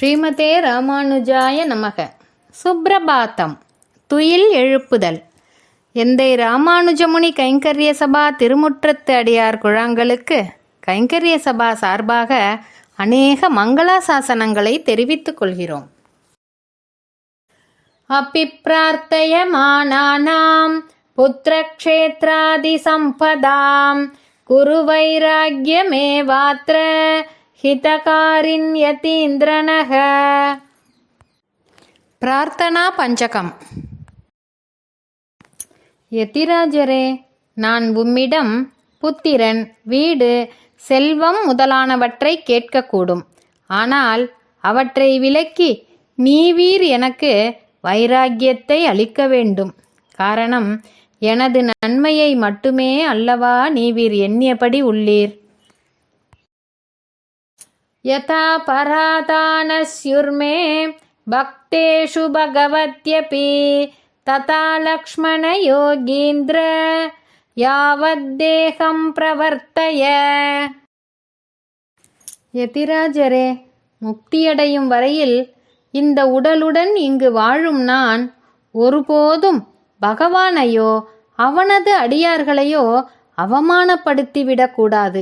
ஸ்ரீமதே ராமானுஜாய நமக. சுப்ரபாத்தம். துயில் எழுப்புதல். எந்தை ராமானுஜமுனி கைங்கரிய சபா திருமுற்றத்து அடியார் குழாங்களுக்கு கைங்கரிய சபா சார்பாக அநேக மங்களாசாசனங்களை தெரிவித்துக் கொள்கிறோம். அப்பிப்பிரார்த்தயமானானாம் புத்திரக்ஷேத்ராதி சம்பதாம் குரு வைராக்கியமேவாத்திர हितकारिण्यतीन्द्रनः பிரார்த்தனா பஞ்சகம் எதிராஜரே நான் உம்மிடம் புத்திரன் வீடு செல்வம் முதலானவற்றை கேட்கக்கூடும் ஆனால் அவற்றை விலக்கி நீவீர் எனக்கு வைராக்கியத்தை அளிக்க வேண்டும் காரணம் எனது நன்மையை மட்டுமே அல்லவா நீவீர் எண்ணியபடி உள்ளீர் यथा परादानस्युर्मे भक्तेषु भगवत्यपि तथा लक्ष्मणयोगीन्द्र यावद्देहं प्रवर्तय எதிராஜரே முக்தியடையும் வரையில் இந்த உடலுடன் இங்கு வாழும் நான் ஒருபோதும் பகவானையோ அவனது அடியார்களையோ அவமானப்படுத்திவிடக்கூடாது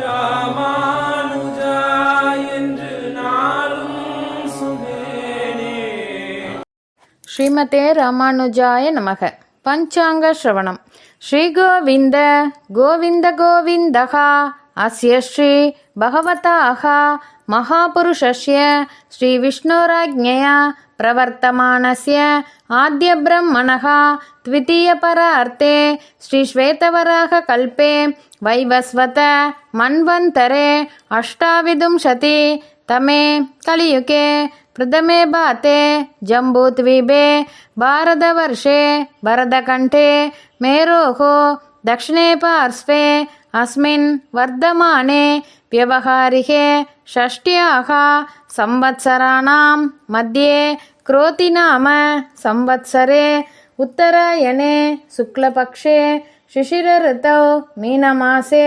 ராமானுஜா என்று நானும் ஸ்ரீமதே ராமானுஜாய நமக. பஞ்சாங்க ஸ்ரவணம். ஸ்ரீ கோவிந்த கோவிந்த கோவிந்தகா. अस्य श्री भगवतः महापुरुषस्य श्रीविष्णोराज्ञया प्रवर्तमानस्य आद्यब्रह्मणः द्वितीयपरार्थे श्रीश्वेतवराहकल्पे वैवस्वत मन्वन्तरे अष्टाविंशतितमे कलियुके प्रथमे भाते जम्बूद्वीपे भारतवर्षे भरतकण्ठे मेरोः दक्षिणे पार्श्वे अस्मिन् वर्धमाने व्यवहारिके षष्ट्याः संवत्सराणां मध्ये क्रोतिनाम संवत्सरे उत्तरायणे शुक्लपक्षे शिशिरऋतौ मीनमासे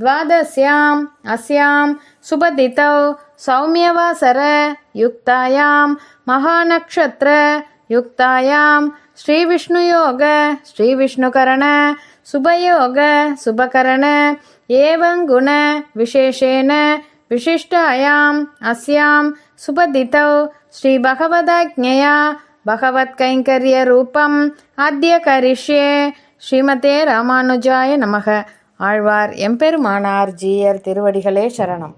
द्वादश्याम् अस्यां सुबदितौ सौम्यवासर युक्तायां महानक्षत्र युक्तायां श्रीविष्णुयोग श्रीविष्णुकरण சுபயோக சுபகரண ஏவங்குண விசேஷேன விசிஷ்டாயாம் அஸ்யாம் சுபதிதௌ ஸ்ரீ பகவதாஜ்ஞயா பகவத்கைங்கரிய ரூபம் அத்திய கரிஷ்யே ஸ்ரீமதே ராமானுஜாய நமக. ஆழ்வார் எம்பெருமானார் ஜீயர் திருவடிகளே சரணம்.